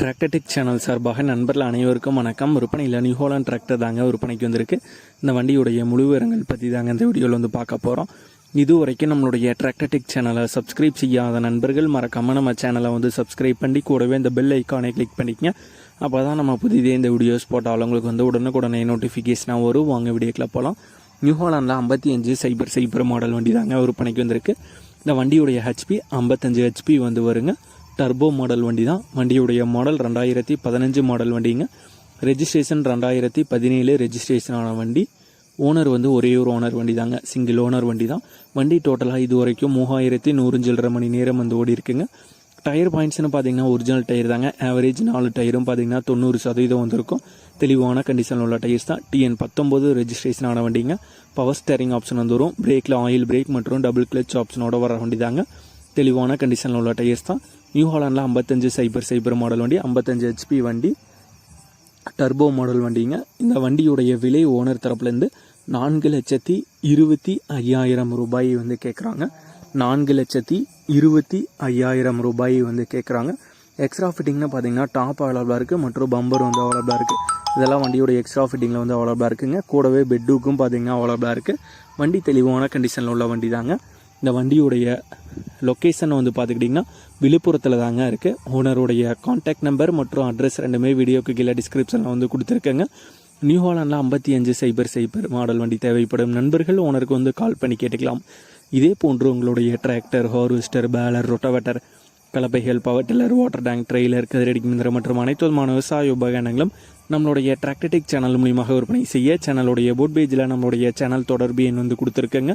Tractor Tech channel சார்பாக நண்பர்கள் அனைவருக்கும் வணக்கம். விற்பனையில் நியூ டிராக்டர் தாங்க விற்பனைக்கு வந்திருக்கு. இந்த வண்டியுடைய முழு விவரங்கள் பற்றி தாங்க இந்த வீடியோவில் வந்து பார்க்க போகிறோம் இது வரைக்கும் நம்மளுடைய டிராக்டர்டெக் சேனலை சப்ஸ்கிரைப் செய்யாத நண்பர்கள் மறக்காமல் நம்ம சேனலை வந்து சப்ஸ்கிரைப் பண்ணி கூடவே இந்த பெல் ஐக்கானை கிளிக் பண்ணிக்கங்க. அப்போ தான் நம்ம புதிதே இந்த வீடியோஸ் போட்டாலும் உங்களுக்கு வந்து உடனுக்குடனே நோட்டிஃபிகேஷனாக வரும். வாங்க வீடியோக்கில் போகலாம் நியூ ஐம்பத்தி அஞ்சு சைபர் சைபர் மாடல் வண்டி தாங்க விற்பனைக்கு வந்திருக்கு. இந்த வண்டியுடைய ஹெச்பி ஐம்பத்தஞ்சு ஹெச்பி வந்து வருங்க. டர்போ மாடல் வண்டி தான். வண்டியுடைய மாடல் ரெண்டாயிரத்தி பதினஞ்சு மாடல் வண்டிங்க. ரெஜிஸ்ட்ரேஷன் ரெண்டாயிரத்தி பதினேழு ரெஜிஸ்ட்ரேஷன் ஆன வண்டி. ஓனர் வந்து ஒரே ஒரு ஓனர் வண்டி தாங்க. சிங்கிள் ஓனர் வண்டி தான். வண்டி டோட்டலாக இது வரைக்கும் மூவாயிரத்தி நூறு சில்லரை மணி நேரம் வந்து ஓடி இருக்குங்க. டயர் பாயிண்ட்ஸ்னு பார்த்தீங்கன்னா ஒரிஜினல் டயர் தாங்க. ஆவரேஜ் நாலு டயரும் பார்த்தீங்கன்னா தொண்ணூறு சதவீதம் வந்திருக்கும். தெளிவான கண்டிஷனில் உள்ள டயர்ஸ் தான். டிஎன் பத்தொம்போது ரெஜிஸ்ட்ரேஷன் ஆன வண்டிங்க. பவர் ஸ்டேரிங் ஆப்ஷன் வந்துடும் பிரேக்கில் ஆயில் பிரேக் மற்றும் டபுள் கிளச் ஆப்ஷனோட வர வண்டி தாங்க. தெளிவான கண்டிஷனில் உள்ள டயர்ஸ் தான். நியூ ஹாலாண்டில் ஐம்பத்தஞ்சு சைபர் சைபர் மாடல் வண்டி ஐம்பத்தஞ்சு ஹெச்பி வண்டி டர்போ மாடல் வண்டிங்க. இந்த வண்டியுடைய விலை ஓனர் தரப்புலேருந்து நான்கு லட்சத்தி இருபத்தி ஐயாயிரம் ரூபாய் வந்து கேட்குறாங்க நான்கு லட்சத்தி இருபத்தி ஐயாயிரம் ரூபாய் வந்து கேட்குறாங்க எக்ஸ்ட்ரா ஃபிட்டிங்னு பார்த்தீங்கன்னா டாப் அவைலபிளாக இருக்குது மற்றும் பம்பர் வந்து அவைலபிளாக இருக்குது இதெல்லாம் வண்டியோட எக்ஸ்ட்ரா ஃபிட்டிங்கில் வந்து அவைலபிளாக இருக்குங்க. கூடவே பெட்டுக்கும் பார்த்தீங்கன்னா அவைலபிளாக இருக்குது வண்டி தெளிவான கண்டிஷனில் உள்ள வண்டி தாங்க இந்த வண்டியுடைய லொக்கேஷன் வந்து பார்த்துக்கிட்டிங்கன்னா விழுப்புரத்தில் தாங்க இருக்குது ஓனருடைய காண்டாக்ட் நம்பர் மற்றும் அட்ரஸ் ரெண்டுமே வீடியோக்கு கீழே டிஸ்கிரிப்ஷனில் வந்து கொடுத்துருக்கேங்க. நியூ ஹாலாண்டில் ஐம்பத்தி அஞ்சு சைபர் சைபர் மாடல் வண்டி தேவைப்படும். நண்பர்கள் ஓனருக்கு வந்து கால் பண்ணி கேட்டுக்கலாம். இதே போன்று உங்களுடைய tractor harvester baler rotavator கலப்பைகள் power tiller water tank trailer கதிரடி மிந்திரம் மற்றும் அனைத்து விதமான விவசாய உபகரணங்களும் நம்மளுடைய டிராக்டடிக் சேனல் மூலியமாக விற்பனை செய்ய சேனலுடைய போட் பேஜில் நம்மளுடைய சேனல் தொடர்பு எண் வந்து கொடுத்துருக்கேங்க.